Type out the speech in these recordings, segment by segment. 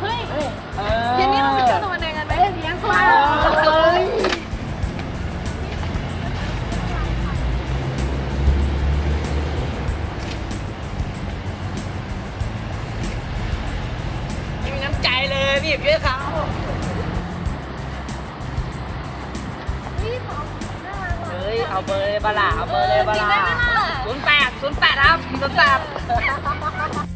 เฮ้ยเออเย็นนี้เราไปเที่ยวตะวันแดงกันไหมเลี้ยงข้าวเอ้ยไม่มีน้ำใจเลยพี่เพื่อนเขาเฮ้ยเอาเบอร์เลยบลาเอาเบอร์เลยบลาศูนย์แปดศูนย์แปดครับศูนย์แปด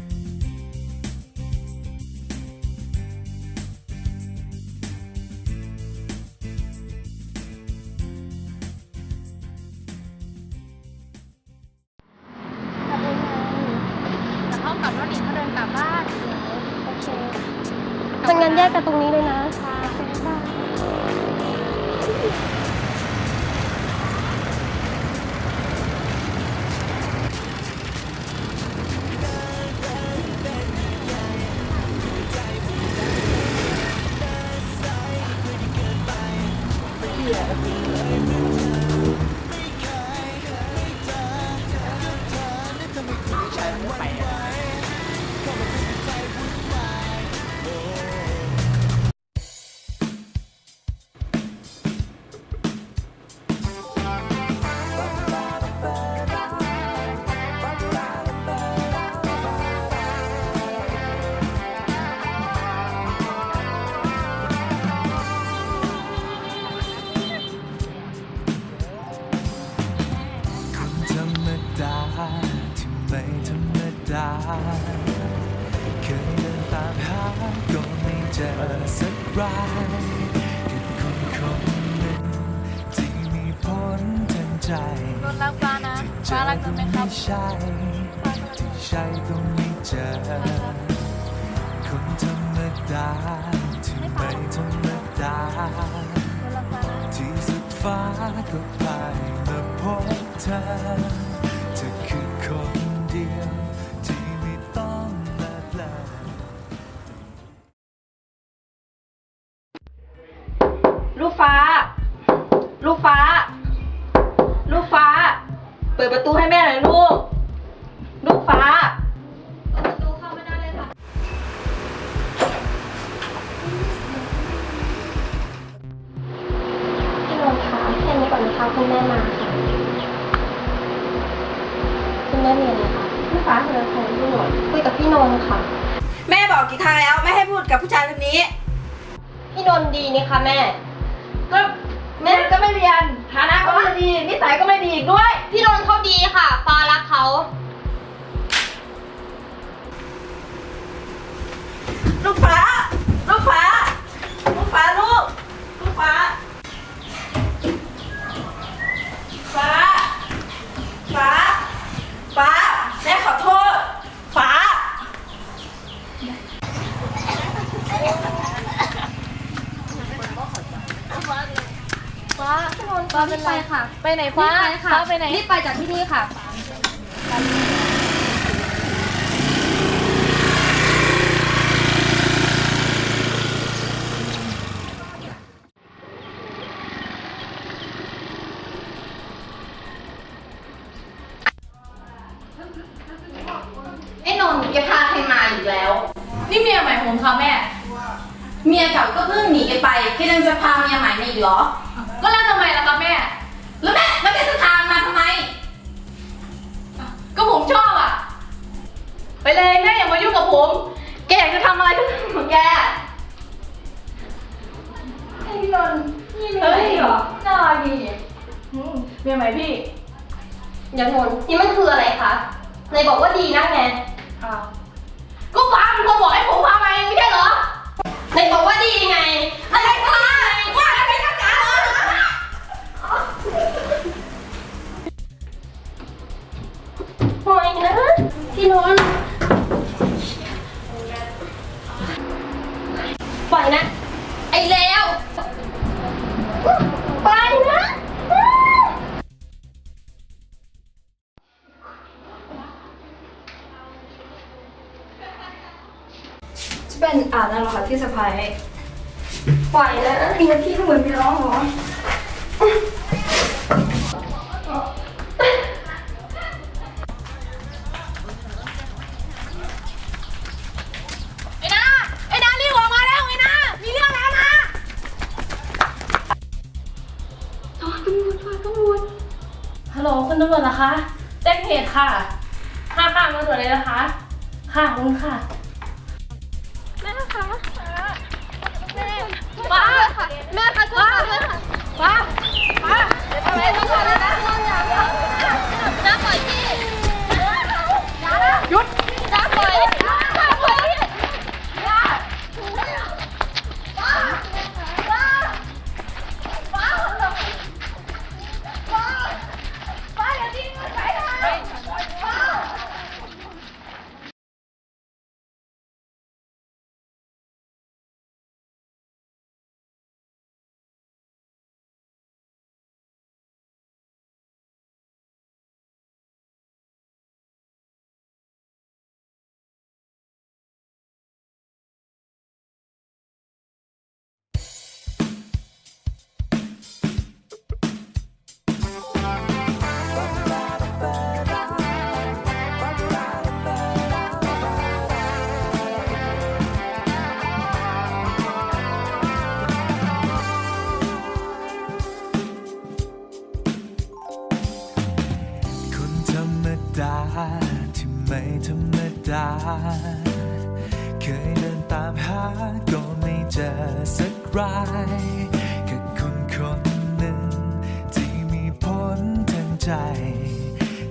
งั้นแยกกันตรงนี้เลยนะ รายคือคนคนหนึ่งที่มีผลทางใจรถรักฟ้านะที่เจฟ้าอรักก็กันไหมไม่ครับใช่ที่ใช่ก็ไม่เจอคนธรรมดาที่ไม่ธรรมดา ที่สุดฟ้าก็ไปมาพบเธอเธอ ปิดประตูให้แม่หน่อยลูก ลูกฟ้าประตูเข้าไม่ได้เลยค่ะ พี่นนท์คะแค่นี้ก่อนนะคะคุณแม่มาค่ะ คุณแม่มีอะไรคะพี่ฟ้าเธอใครพี่นนท์คุยกับพี่นนท์ค่ะ แม่บอกกี่ครั้งแล้วไม่ให้พูดกับผู้ชายคนนี้ พี่นนท์ดีนี่คะแม่ ก็ แม่ก็ไม่เรียนฐานะก็ไม่ดีนิสัยก็ไม่ดีอีกด้วย พี่นนท์เขาดีค่ะฟ้ารักเขาลูกฟ้า ลูกฟ้า ลูกฟ้าลูก ลูกฟ้าฟ้า ฟ้า ฟ้า แม่ขอโทษ ฟ้า ฟ้า พี่นนท์ฟ้าเป็นไรค่ะ ไปไหนฟ้ารีบไปค่ะฟ้าไปไหน รีบไปจากที่นี่ค่ะ ไอ้นนท์แกพาใครมาอีกแล้ว นี่เมียใหม่ของผมค่ะแม่ เมียเก่าก็เพิ่งหนีกันไปแกยังจะพาเมียใหม่มาอีกเหรอ ก็แล้วทำไมล่ะครับแม่ แล้วแม่แล้วแกจะพามาทำไมก็ผมชอบอะ ไปเลยแม่อย่ามายุ่งกับผม แกอยากจะทำอะไรก็เรื่องของแก ไอ้นนท์นี่เฮ้ยเหรอ น่าดีอืมเมียใหม่พี่เดี๋ยวนนท์นี่มันคืออะไรคะนายบอกว่าดีนะไงอ้าวก็ฟ้าเป็นคนบอกให้ผมพามาเองไม่ใช่เหรอนายบอกว่าดีไง อะไรค พี่นนปล่อยนะ ไอ้แล้วปล่อยนะจะเป็นอ่านนั่นหรอคะที่สะพายปล่อยนะมีพี่เหมือนพี่ร้องเหรอ ตำรวจนะคะแจ้งเหตุค่ะ ค่ะค่ะมาตรวจเลยนะคะ ค่ะขอบคุณค่ะแม่คะแม่ป้าค่ะแม่คะป้าแม่ค่ะ เคยเดินตามหาก็ไม่เจอสักรายแค่คนคนหนึ่ง ที่มีผลทางใจ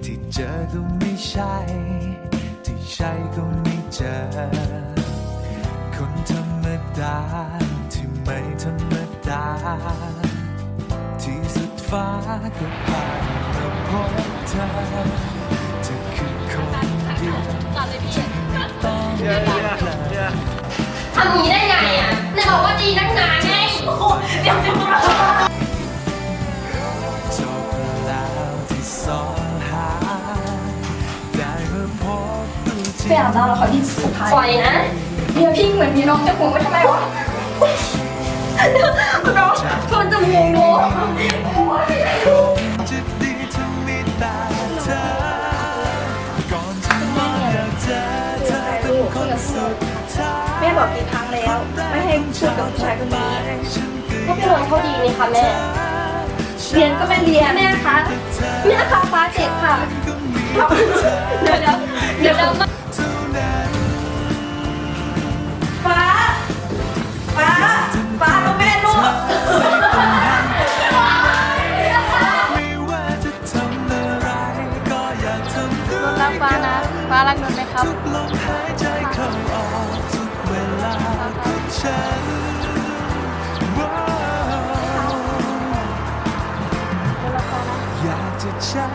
ที่เจอก็ไม่ใช่ ที่ใช่ก็ไม่เจอ คนธรรมดา ที่ไม่ธรรมดา ที่สุดฟ้าก็ผ่านมาพบเธอเธอำอย่างนี้ได้ไงอะในบอกว่าดีนักหนาไงเดี๋ยวเดี๋ยวจบแล้วที่สองหาได้มาพบตัวจริไปอาบน้ำแล้วขอที่สุดท้ายปล่อยนะเมียพี่เหมือนมีน้องจะห่วงไว้ทำไมวะน้องชนจมูกหนูจ บอกกี่ครั้งแล้ว ไม่ให้พูดกับผู้ชายคนนี้ก็พี่นนท์เขาดีนี่ค่ะแม่ เรียนก็ไม่เรียนแม่คะแม่คะฟ้าเจ็บค่ะเดี๋ยวเดี๋ยวเดี๋ยวเดี๋ยวฟ้า ฟ้า ฟ้าต้องแม่ลูกไม่ว่าจะทำอะไรก็อยากทำด้วยรักฟ้านะ ฟ้ารักนนท์ไหมครับทุก ลาฉันอยากจะใช้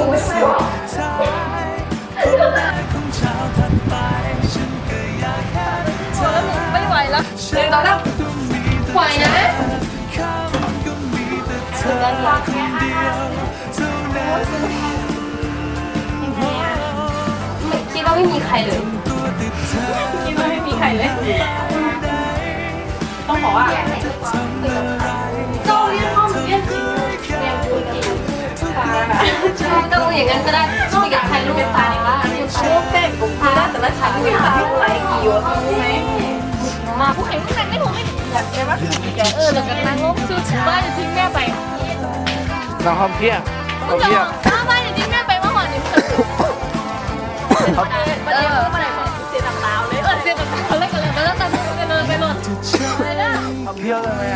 อมีน้องจะห่วงไว้ทำไมวะท้ายคนแรกของเช้าถัดไปฉันก็อยากเห็นเธอไม่ไหวแล้วฉันต้องมีแต่ปล่อยนะคำก็มีแต่เธอคนเดียวเท่านั้นคิดว่าไม่มีใครเลยคิดว่าไม่มีใครเลย ต้องบอกว่า ไม่ต้องอย่างนั้นก็ได้ช่วยกับใครลูกฟ้าช่วงแป้งผมฟ้าแต่ละชั้นมีฟ้าไหลกี่วันใช่ไหมมาผู้แข่งผู้แข่ไม่ถูกไม่อยากได้ว่าเออเลังจากันนงบซื้อถืบ้านจะทิ้งแม่ไปน้องหอมเพี้ยหอมเพี้ยถ้บ้านจะทิ้งแม่ไปเมื่อก่อนเนี่ยเออเมื่อไหร่เสียตังค์เปล่าเลยเออเสียตังค์เปล่าเลยกันเลยแล้วแต่เงินเลยไปหมดไปแล้วหอมเพี้ยเลย